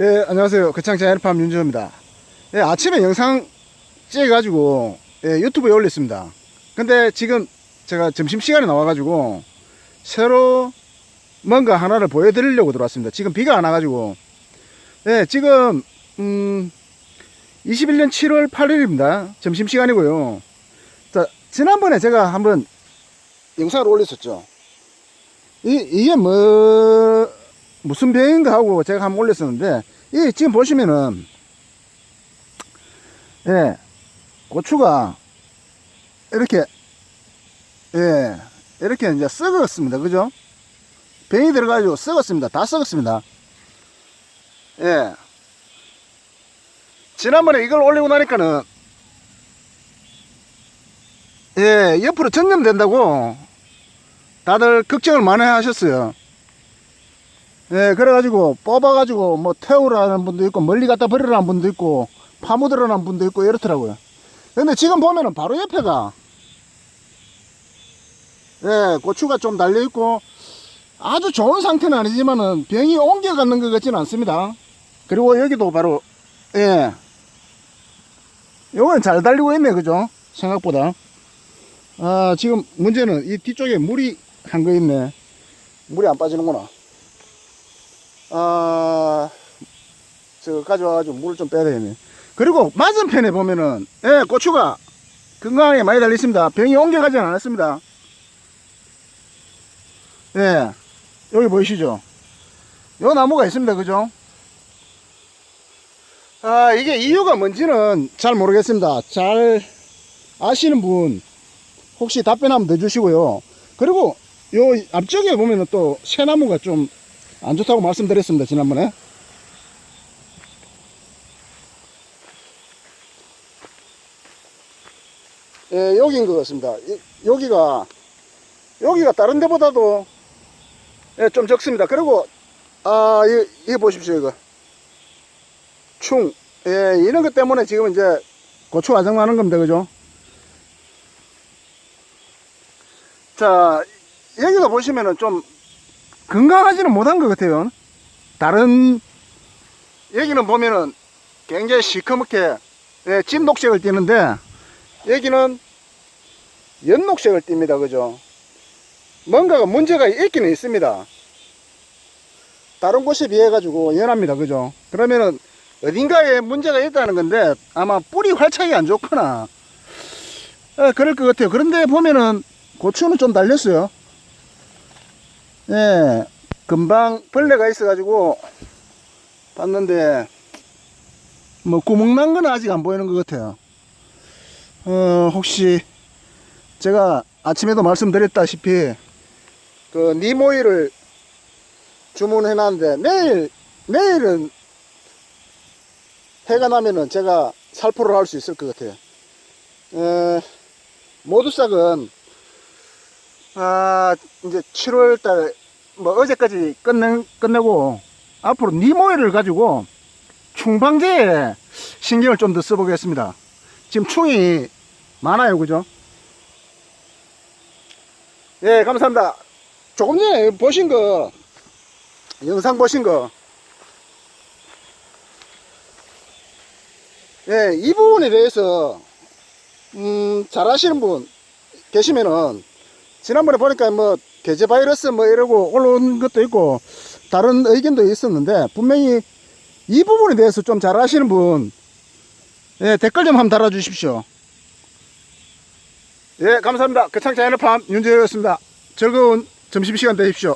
예, 안녕하세요. 거창자 에르팜 윤주입니다. 예, 아침에 영상 찍어가지고 예, 유튜브에 올렸습니다. 근데 지금 제가 점심시간에 나와가지고 새로 뭔가 하나를 보여드리려고 들어왔습니다. 지금 비가 안 와가지고 예, 지금 음, 21년 7월 8일입니다. 점심시간이고요. 자, 지난번에 제가 한번 영상을 올렸었죠. 이, 이게 뭐, 무슨 병인가 하고 제가 한번 올렸었는데, 이 지금 보시면은, 예, 고추가 이렇게, 예, 이렇게 이제 썩었습니다. 그죠? 병이 들어가지고 썩었습니다. 다 썩었습니다. 예. 지난번에 이걸 올리고 나니까는, 예, 옆으로 전염된다고 다들 걱정을 많이 하셨어요. 예, 그래가지고 뽑아가지고 뭐 태우라는 분도 있고 멀리 갖다 버리라는 분도 있고 파묻으라는 분도 있고 이렇더라고요. 근데 지금 보면은 바로 옆에가 예, 고추가 좀 달려 있고 아주 좋은 상태는 아니지만은 병이 옮겨가는 것 같지는 않습니다. 그리고 여기도 바로 예, 요건 잘 달리고 있네, 그죠? 생각보다. 아, 지금 문제는 이 뒤쪽에 물이 한 거 있네. 물이 안 빠지는구나. 아, 저 가져와가지고 물을 좀 빼야 되겠네. 그리고 맞은편에 보면은, 예, 고추가 건강하게 많이 달렸습니다. 병이 옮겨가지 않았습니다. 예, 여기 보이시죠? 요 나무가 있습니다. 그죠? 아, 이게 이유가 뭔지는 잘 모르겠습니다. 잘 아시는 분, 혹시 답변 한번 넣어주시고요. 그리고 요 앞쪽에 보면은 또 새나무가 좀 안 좋다고 말씀드렸습니다. 지난번에. 예, 여기인 것 같습니다. 이- 여기가, 여기가 다른 데보다도 예, 좀 적습니다. 그리고, 아, 이, 이거 보십시오, 이거. 충. 예, 이런 것 때문에 지금 이제 고추 와정 나는 겁니다. 그죠? 자, 여기가 보시면은 좀 건강하지는 못한 것 같아요. 다른, 여기는 보면은 굉장히 시커멓게, 예, 찐녹색을 띠는데, 여기는 연녹색을 띱니다. 그죠? 뭔가가 문제가 있기는 있습니다. 다른 곳에 비해 가지고 연합니다. 그죠? 그러면은 어딘가에 문제가 있다는 건데, 아마 뿌리 활착이 안 좋거나, 예, 그럴 것 같아요. 그런데 보면은 고추는 좀 달렸어요. 예, 금방 벌레가 있어가지고 봤는데 뭐 구멍 난 건 아직 안 보이는 것 같아요. 어, 혹시 제가 아침에도 말씀드렸다시피 그 니모이를 주문해 놨는데 내일 내일은 해가 나면은 제가 살포를 할 수 있을 것 같아요. 어, 모두싹은 아, 이제 7월 달, 뭐, 어제까지 끝내, 끝내고, 앞으로 니모이를 가지고, 충방제에 신경을 좀 더 써보겠습니다. 지금 충이 많아요, 그죠? 예, 감사합니다. 조금 전에 보신 거, 영상 보신 거, 예, 이 부분에 대해서, 음, 잘 아시는 분 계시면은, 지난번에 보니까 뭐 개제 바이러스 뭐 이러고 올라온 것도 있고 다른 의견도 있었는데 분명히 이 부분에 대해서 좀 잘 아시는 분 예, 댓글 좀 한번 달아 주십시오. 예, 감사합니다. 거창자 에너팜 윤재였습니다. 즐거운 점심시간 되십시오.